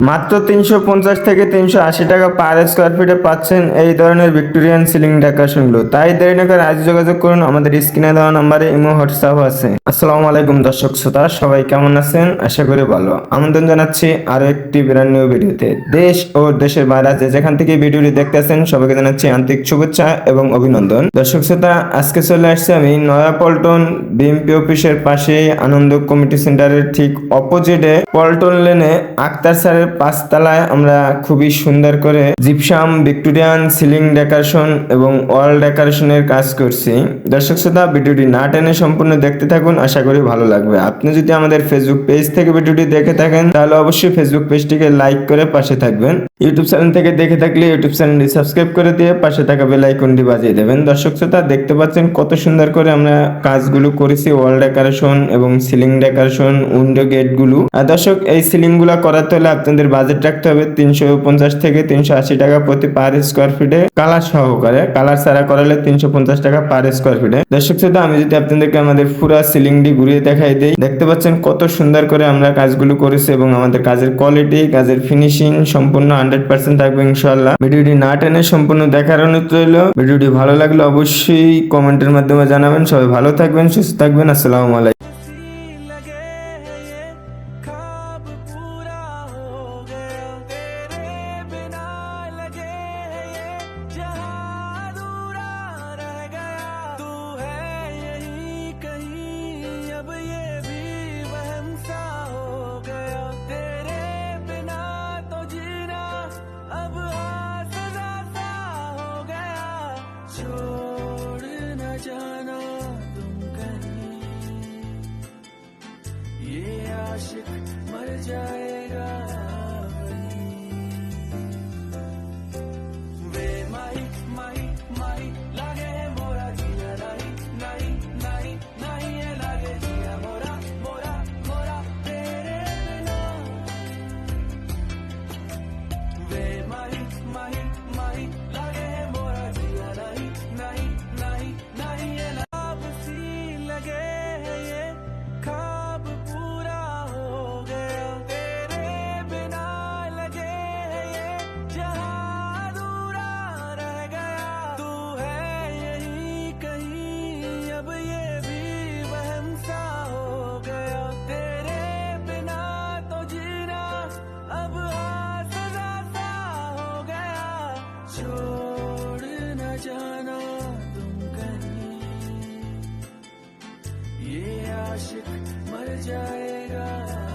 মাত্র তিনশো পঞ্চাশ থেকে তিনশো আশি টাকা পার স্কোয়ার ফিটে পাচ্ছেন এই ধরনের ভিক্টোরিয়ান সিলিং ডেকোরেশনগুলো তাই দেরি না করে আজ যোগাযোগ করুন, আমাদের স্ক্রিনে দেওয়া নাম্বারে ইমো, হোয়াটসঅ্যাপ আছে। আসসালামু আলাইকুম দর্শক শ্রোতা, সবাই কেমন আছেন? আশা করি ভালো। আমন্ত্রণ জানাচ্ছি আরও একটি ব্র্যান্ড নিউ ভিডিওতে দেশ ও দেশের বাইরে আছে যেখান থেকে ভিডিওটি দেখতেছেন, সবাইকে জানাচ্ছি আন্তরিক শুভেচ্ছা এবং অভিনন্দন। দর্শক শ্রোতা, আজকে চলে আসছে আমি নয়া পল্টন বিএমপি অফিসের পাশে আনন্দ কমিটি সেন্টারের ঠিক অপোজিটে পল্টন লেনে আক্তার স্যারের পাঁচতলায় আমরা খুবই সুন্দর করে জিপসাম, ভিক্টোরিয়ান, সিলিং ডেকোরেশন এবং ওয়াল ডেকোরেশনের কাজ করছি। দর্শক শ্রোতা, ভিডিওটি না টেনে সম্পূর্ণ দেখতে থাকুন, আশা করি ভালো লাগবে। আপনি যদি আমাদের ফেসবুক পেজ থেকে ভিডিওটি দেখে থাকেন, তাহলে অবশ্যই ফেসবুক পেজটিকে লাইক করে পাশে থাকবেন। ইউটিউব চ্যানেল থেকে দেখে থাকলে ইউটিউব চ্যানেলটি সাবস্ক্রাইব করে দিয়ে পাশে থাকা বেল আইকনটি বাজিয়ে দেবেন। দর্শক শ্রোতা, দেখতে পাচ্ছেন কত সুন্দর করে আমরা কাজগুলো করেছি ওয়াল ডেকোরেশন এবং সিলিং ডেকোরেশন উইন্ডো গেটগুলো আর দর্শক, এই সিলিংগুলা করাতে হলে আপনাদের বাজেট রাখতে হবে তিনশো পঞ্চাশ থেকে তিনশো আশি টাকা প্রতি পার স্কোয়ার ফিটে কালার সহকারে। কালার ছাড়া করালে তিনশো পঞ্চাশ টাকা পার স্কোয়ার ফিটে দর্শক শ্রোতা, আমি যদি আপনাদেরকে আমাদের পুরা সিলিংটি ঘুরিয়ে দেখাই দিই, দেখতে পাচ্ছেন কত সুন্দর করে আমরা কাজগুলো করেছি এবং আমাদের কাজের কোয়ালিটি কাজের ফিনিশিং সম্পূর্ণ হান্ড্রেড পার্সেন্ট থাকবে ইনশাল্লাহ ভিডিওটি না টেনে সম্পূর্ণ দেখার অনুরোধ রইল। ভিডিওটি ভালো লাগলে অবশ্যই কমেন্টের মাধ্যমে জানাবেন। সবাই ভালো থাকবেন, সুস্থ থাকবেন। আসসালামু আলাইকুম। छोड़ न जाना तुम कहीं। ये आशिक मर जाएगा। छोड़ न जाना तुम कहीं। ये आशिक मर जाएगा।